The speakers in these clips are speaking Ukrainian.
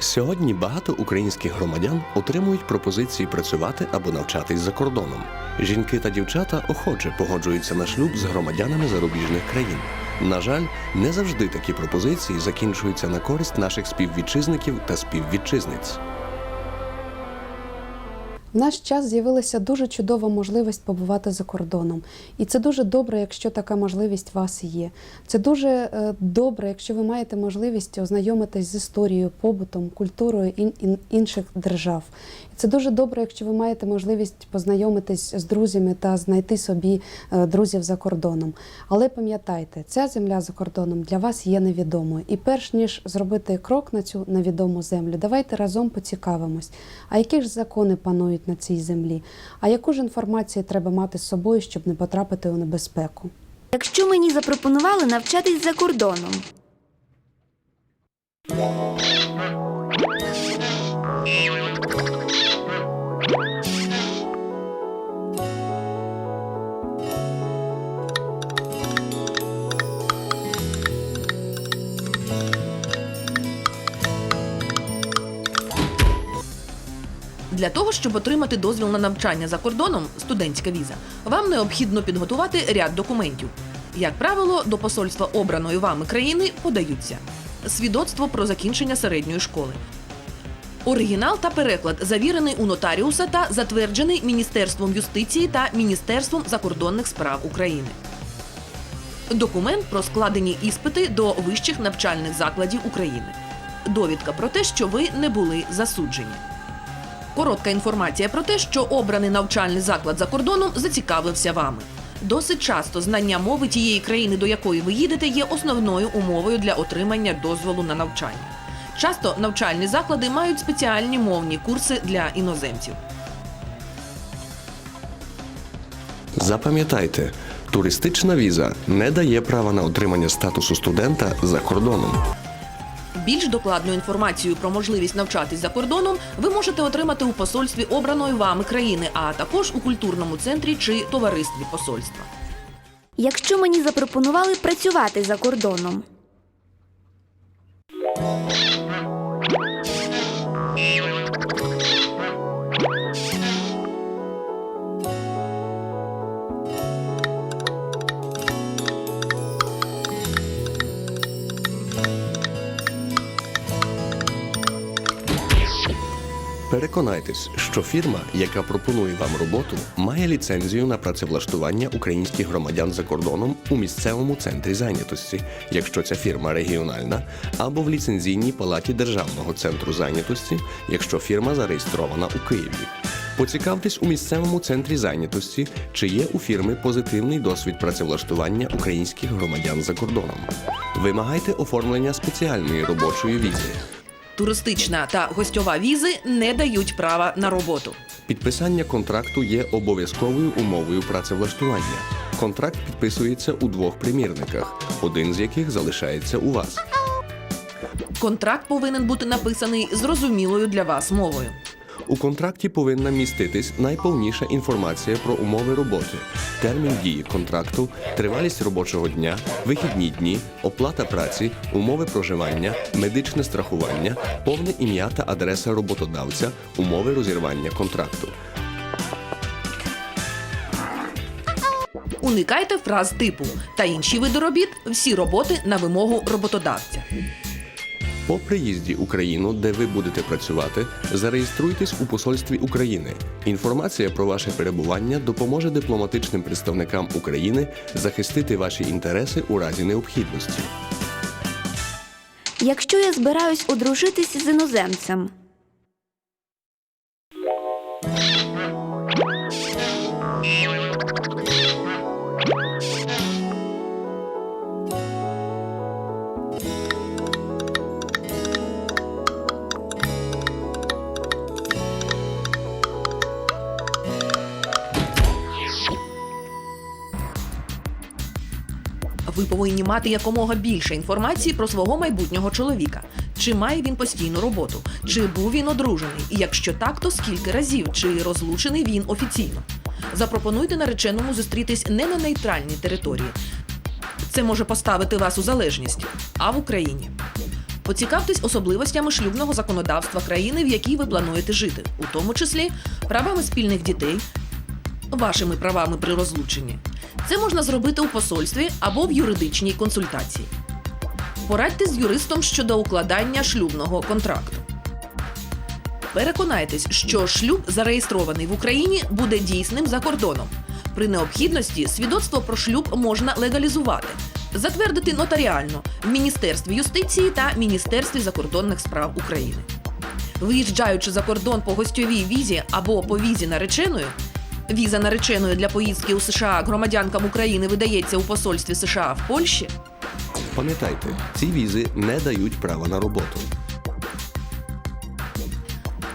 Сьогодні багато українських громадян отримують пропозиції працювати або навчатись за кордоном. Жінки та дівчата охоче погоджуються на шлюб з громадянами зарубіжних країн. На жаль, не завжди такі пропозиції закінчуються на користь наших співвітчизників та співвітчизниць. В наш час з'явилася дуже чудова можливість побувати за кордоном. І це дуже добре, якщо така можливість у вас є. Це дуже е, добре, якщо ви маєте можливість ознайомитись з історією, побутом, культурою ін- ін- інших держав. І це дуже добре, якщо ви маєте можливість познайомитись з друзями та знайти собі е, друзів за кордоном. Але пам'ятайте, ця земля за кордоном для вас є невідомою. І перш ніж зробити крок на цю невідому землю, давайте разом поцікавимось, а які ж закони панують на цій землі, а яку ж інформацію треба мати з собою, щоб не потрапити у небезпеку. Якщо мені запропонували навчатись за кордоном, Для того, щоб отримати дозвіл на навчання за кордоном, студентська віза, вам необхідно підготувати ряд документів. Як правило, до посольства обраної вами країни подаються свідоцтво про закінчення середньої школи, оригінал та переклад завірений у нотаріуса та затверджений Міністерством юстиції та Міністерством закордонних справ України. Документ про складені іспити до вищих навчальних закладів України. Довідка про те, що ви не були засуджені. Коротка інформація про те, що обраний навчальний заклад за кордоном зацікавився вами. Досить часто знання мови тієї країни, до якої ви їдете, є основною умовою для отримання дозволу на навчання. Часто навчальні заклади мають спеціальні мовні курси для іноземців. Запам'ятайте, туристична віза не дає права на отримання статусу студента за кордоном. Більш докладну інформацію про можливість навчатись за кордоном ви можете отримати у посольстві обраної вами країни, а також у культурному центрі чи товаристві посольства. якщо мені запропонували працювати за кордоном, Переконайтесь, що фірма, яка пропонує вам роботу, має ліцензію на працевлаштування українських громадян за кордоном у місцевому центрі зайнятості, якщо ця фірма регіональна, або в ліцензійній палаті Державного центру зайнятості, якщо фірма зареєстрована у Києві. Поцікавтесь у місцевому центрі зайнятості, чи є у фірми позитивний досвід працевлаштування українських громадян за кордоном. Вимагайте оформлення спеціальної робочої візи. Туристична та гостьова візи не дають права на роботу. Підписання контракту є обов'язковою умовою працевлаштування. Контракт підписується у двох примірниках, один з яких залишається у вас. Контракт повинен бути написаний зрозумілою для вас мовою. У контракті повинна міститись найповніша інформація про умови роботи, термін дії контракту, тривалість робочого дня, вихідні дні, оплата праці, умови проживання, медичне страхування, повне ім'я та адреса роботодавця, умови розірвання контракту. Уникайте фраз типу та інші види робіт всі роботи на вимогу роботодавця. По приїзді в Україну, де ви будете працювати, зареєструйтесь у посольстві України. Інформація про ваше перебування допоможе дипломатичним представникам України захистити ваші інтереси у разі необхідності. якщо я збираюсь одружитись з іноземцем, повинні мати якомога більше інформації про свого майбутнього чоловіка. Чи має він постійну роботу? Чи був він одружений? І якщо так, то скільки разів? Чи розлучений він офіційно? Запропонуйте нареченому зустрітись не на нейтральній території. Це може поставити вас у залежність, а в Україні. Поцікавтесь особливостями шлюбного законодавства країни, в якій ви плануєте жити, у тому числі правами спільних дітей, вашими правами при розлученні. Це можна зробити у посольстві або в юридичній консультації. Порадьтесь з юристом щодо укладання шлюбного контракту. Переконайтесь, що шлюб, зареєстрований в Україні, буде дійсним за кордоном. При необхідності свідоцтво про шлюб можна легалізувати, затвердити нотаріально в Міністерстві юстиції та Міністерстві закордонних справ України. Виїжджаючи за кордон по гостьовій візі або по візі нареченої, віза нареченої для поїздки у США громадянкам України видається у посольстві США в Польщі. Пам'ятайте, ці візи не дають права на роботу.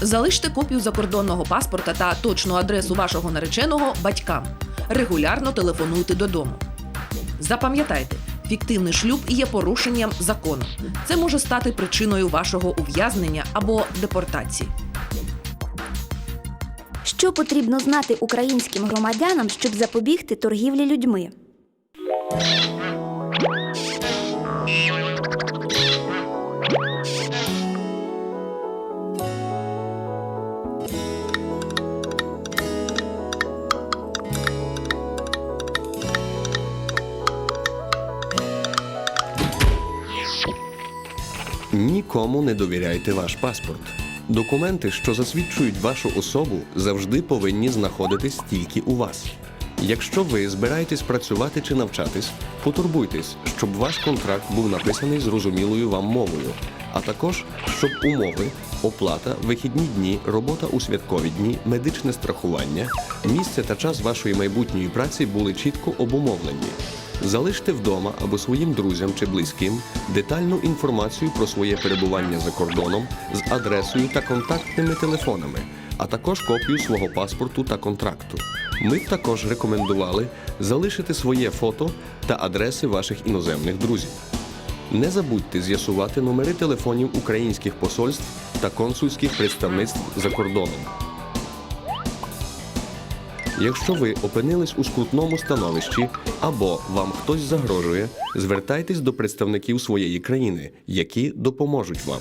Залиште копію закордонного паспорта та точну адресу вашого нареченого батькам. Регулярно телефонуйте додому. Запам'ятайте, фіктивний шлюб є порушенням закону. Це може стати причиною вашого ув'язнення або депортації. Що потрібно знати українським громадянам, щоб запобігти торгівлі людьми? Нікому не довіряйте ваш паспорт. Документи, що засвідчують вашу особу, завжди повинні знаходитись тільки у вас. Якщо ви збираєтесь працювати чи навчатись, потурбуйтесь, щоб ваш контракт був написаний зрозумілою вам мовою, а також щоб умови, оплата, вихідні дні, робота у святкові дні, медичне страхування, місце та час вашої майбутньої праці були чітко обумовлені. Залиште вдома або своїм друзям чи близьким детальну інформацію про своє перебування за кордоном з адресою та контактними телефонами, а також копію свого паспорту та контракту. Ми б також рекомендували залишити своє фото та адреси ваших іноземних друзів. Не забудьте з'ясувати номери телефонів українських посольств та консульських представництв за кордоном. Якщо ви опинились у скрутному становищі або вам хтось загрожує, звертайтесь до представників своєї країни, які допоможуть вам.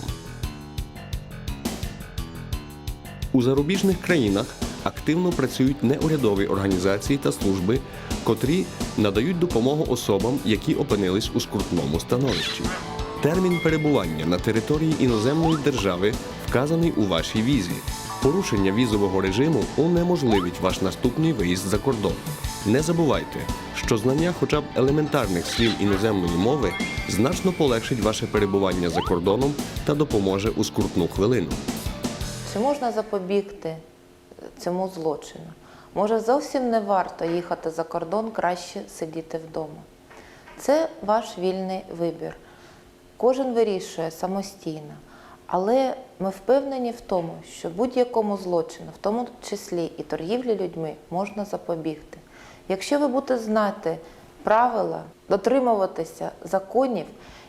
У зарубіжних країнах активно працюють неурядові організації та служби, котрі надають допомогу особам, які опинились у скрутному становищі. Термін перебування на території іноземної держави вказаний у вашій візі. Порушення візового режиму унеможливить ваш наступний виїзд за кордон. Не забувайте, що знання хоча б елементарних слів іноземної мови значно полегшить ваше перебування за кордоном та допоможе у скрутну хвилину. Чи можна запобігти цьому злочину? Може, зовсім не варто їхати за кордон, краще сидіти вдома. Це ваш вільний вибір. Кожен вирішує самостійно. Але ми впевнені в тому, що будь-якому злочину, в тому числі і торгівлі людьми, можна запобігти. Якщо ви будете знати правила, дотримуватися законів,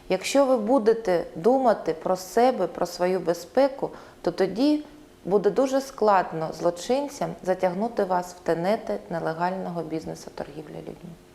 якщо ви будете думати про себе, про свою безпеку, то тоді буде дуже складно злочинцям затягнути вас в тенети нелегального бізнесу торгівлі людьми.